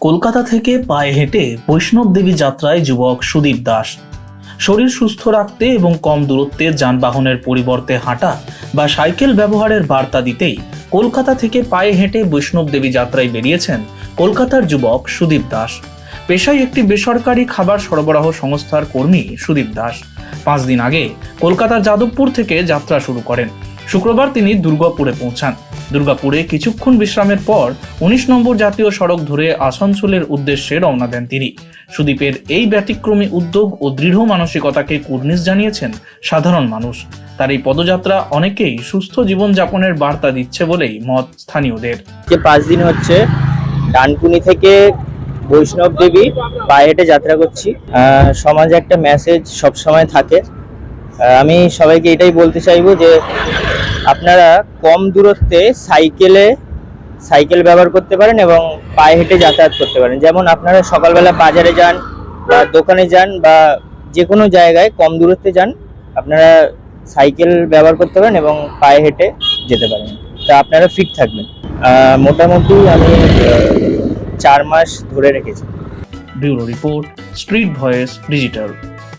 কলকাতা থেকে পায়ে হেঁটে বৈষ্ণব দেবী যাত্রায় যুবক সুদীপ দাস। শরীর সুস্থ রাখতে এবং কম দূরত্বে যানবাহনের পরিবর্তে হাঁটা বা সাইকেল ব্যবহারের বার্তা দিতেই কলকাতা থেকে পায়ে হেঁটে বৈষ্ণব দেবী যাত্রায় বেরিয়েছেন কলকাতার যুবক সুদীপ দাস। পেশায় একটি বেসরকারি খাবার সরবরাহ সংস্থার কর্মী সুদীপ দাস। পাঁচ দিন আগে কলকাতার যাদবপুর থেকে যাত্রা শুরু করেন। শুক্রবার তিনি দুর্গাপুরে পৌঁছান। দুর্গাপুরে কিছুক্ষণ বিশ্রামের পর উনিশ নম্বর জাতীয় সড়ক ধরে আসানসোলের উদ্দেশ্যে রওনা দেন তিনি। সুদীপের এই ব্যতিক্রমী উদ্যোগ ও দৃঢ় মানসিকতাকে কুর্নিশ জানিয়েছেন সাধারণ মানুষ। তার এই পদযাত্রা অনেকেই সুস্থ জীবনযাপনের বার্তা দিচ্ছে বলেই মত স্থানীয়দের। যে পাঁচ দিন হচ্ছে, ডানকুনি থেকে বৈষ্ণব দেবী পায়ে হেঁটে যাত্রা করছি। সমাজে একটা মেসেজ সবসময় থাকে। আমি সবাইকে এটাই বলতে চাইব যে আপনারা কম দূরত্বে সাইকেলে, সাইকেল ব্যবহার করতে পারেন এবং পায়ে হেঁটে যাতায়াত করতে পারেন। যেমন আপনারা সকালবেলা বাজারে যান বা দোকানে যান বা যে কোনো জায়গায় কম দূরত্বে যান, আপনারা সাইকেল ব্যবহার করতে পারেন এবং পায়ে হেঁটে যেতে পারেন। তা আপনারা ফিট থাকবেন। মোটামুটি আমি চার মাস ধরে রেখেছি। Bureau report, street voice, digital.